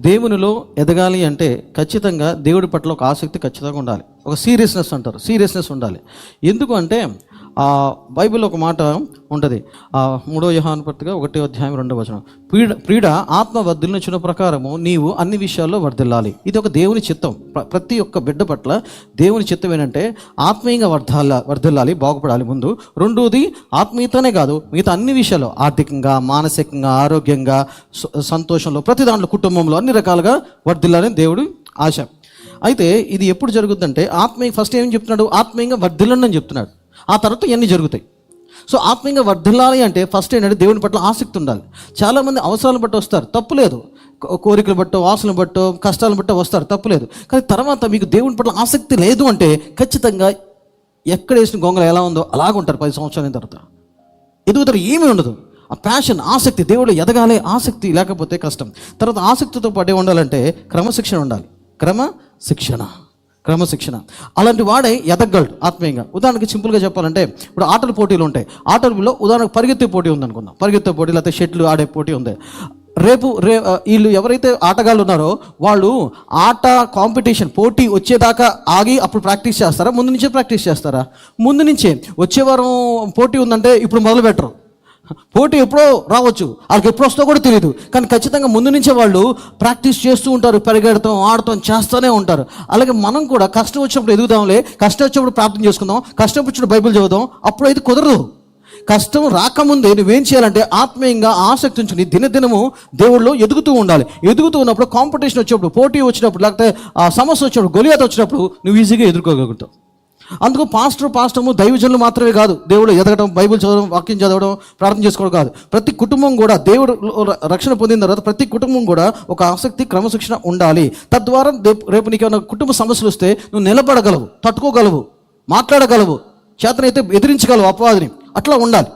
దేవునిలో ఎదగాలి అంటే ఖచ్చితంగా దేవుడి పట్ల ఒక ఆసక్తి ఖచ్చితంగా ఉండాలి. ఒక సీరియస్నెస్ అంటారు. సీరియస్నెస్ ఉండాలి. ఎందుకు అంటే ఆ బైబిల్ ఒక మాట ఉంటుంది. ఆ మూడో యహాను పట్టుగా ఒకటో అధ్యాయం రెండో వచనం. పీడ ప్రీడ ఆత్మ వర్ధిల్లించిన ప్రకారము నీవు అన్ని విషయాల్లో వర్ధిల్లాలి. ఇది ఒక దేవుని చిత్తం. ప్ర- ప్రతి ఒక్క బిడ్డ పట్ల దేవుని చిత్తం ఏంటంటే ఆత్మీయంగా వర్ధాల వర్ధిల్లాలి బాగుపడాలి ముందు. రెండోది ఆత్మీయతనే కాదు మిగతా అన్ని విషయాల్లో ఆర్థికంగా మానసికంగా ఆరోగ్యంగా సంతోషంలో ప్రతి దాంట్లో కుటుంబంలో అన్ని రకాలుగా వర్ధిల్లాలని దేవుడు ఆశ. అయితే ఇది ఎప్పుడు జరుగుతుందంటే ఆత్మీయ ఫస్ట్ ఏం చెప్తున్నాడు? ఆత్మీయంగా వర్ధిల్లండి అని చెప్తున్నాడు. ఆ తర్వాత ఇవన్నీ జరుగుతాయి. సో ఆత్మీయంగా వర్ధిల్లాలి అంటే ఫస్ట్ ఏంటంటే దేవుని పట్ల ఆసక్తి ఉండాలి. చాలామంది అవసరాలు బట్టి వస్తారు తప్పులేదు. కోరికలు బట్టో వాసనలు బట్టో కష్టాలను బట్టో వస్తారు తప్పులేదు. కానీ తర్వాత మీకు దేవుని పట్ల ఆసక్తి లేదు అంటే ఖచ్చితంగా ఎక్కడ వేసిన గొంగలు ఎలా ఉందో అలాగ ఉంటారు పది సంవత్సరాల తర్వాత. ఎదుగుతారు ఏమీ ఉండదు. ఆ ప్యాషన్ ఆసక్తి దేవుడు ఎదగాలి ఆసక్తి లేకపోతే కష్టం. తర్వాత ఆసక్తితో పాటు ఉండాలంటే క్రమశిక్షణ ఉండాలి. క్రమశిక్షణ. క్రమశిక్షణ. అలాంటి వాడే ఎదగలడు ఆత్మీయంగా. ఉదాహరణకి సింపుల్గా చెప్పాలంటే ఇప్పుడు ఆటల పోటీలు ఉంటాయి. ఆటలలో ఉదాహరణకు పరిగెత్తే పోటీ ఉందనుకుందాం. పరిగెత్తే పోటీ లేకపోతే షెట్లు ఆడే పోటీ ఉంది. రేపు రే వీళ్ళు ఎవరైతే ఆటగాళ్ళు ఉన్నారో వాళ్ళు ఆట కాంపిటీషన్ పోటీ వచ్చేదాకా ఆగి అప్పుడు ప్రాక్టీస్ చేస్తారా? ముందు నుంచే ప్రాక్టీస్ చేస్తారా? ముందు నుంచే. వచ్చే వారం పోటీ ఉందంటే ఇప్పుడు మొదలు పెట్టరు పోటీ ఎప్పుడో రావచ్చు. వాళ్ళకి ఎప్పుడు వస్తో కూడా తెలియదు కానీ ఖచ్చితంగా ముందు నుంచే వాళ్ళు ప్రాక్టీస్ చేస్తూ ఉంటారు పరిగెడతాం ఆడతాం చేస్తూనే ఉంటారు. అలాగే మనం కూడా కష్టం వచ్చినప్పుడు ఎదుగుదాంలే కష్టం వచ్చినప్పుడు ప్రార్థన చేసుకుందాం కష్టం వచ్చినప్పుడు బైబిల్ చదువుదాం అప్పుడు అయితే కుదరదు. కష్టం రాకముందే నువ్వేం చేయాలంటే ఆత్మీయంగా ఆసక్తి ఉంచుని దినదినము దేవుళ్ళు ఎదుగుతూ ఉండాలి. ఎదుగుతూ ఉన్నప్పుడు కాంపిటీషన్ వచ్చినప్పుడు పోటీ వచ్చినప్పుడు లేకపోతే సమస్య వచ్చినప్పుడు గొలియాత వచ్చినప్పుడు నువ్వు ఈజీగా ఎదుర్కోగలుగుతావు. అందుకు పాస్టర్ పాస్టము దైవజనులు మాత్రమే కాదు దేవుడు ఎదగడం బైబిల్ చదవడం వాక్యం చదవడం ప్రార్థన చేసుకోవడం కాదు. ప్రతి కుటుంబం కూడా దేవుడు రక్షణ పొందిన తర్వాత ప్రతి కుటుంబం కూడా ఒక ఆసక్తి క్రమశిక్షణ ఉండాలి. తద్వారా రేపు రేపు నీకు ఏమైనా కుటుంబ సమస్యలు వస్తే నువ్వు నిలబడగలవు తట్టుకోగలవు మాట్లాడగలవు చేతనైతే ఎదిరించగలవు అపవాదిని. అట్లా ఉండాలి.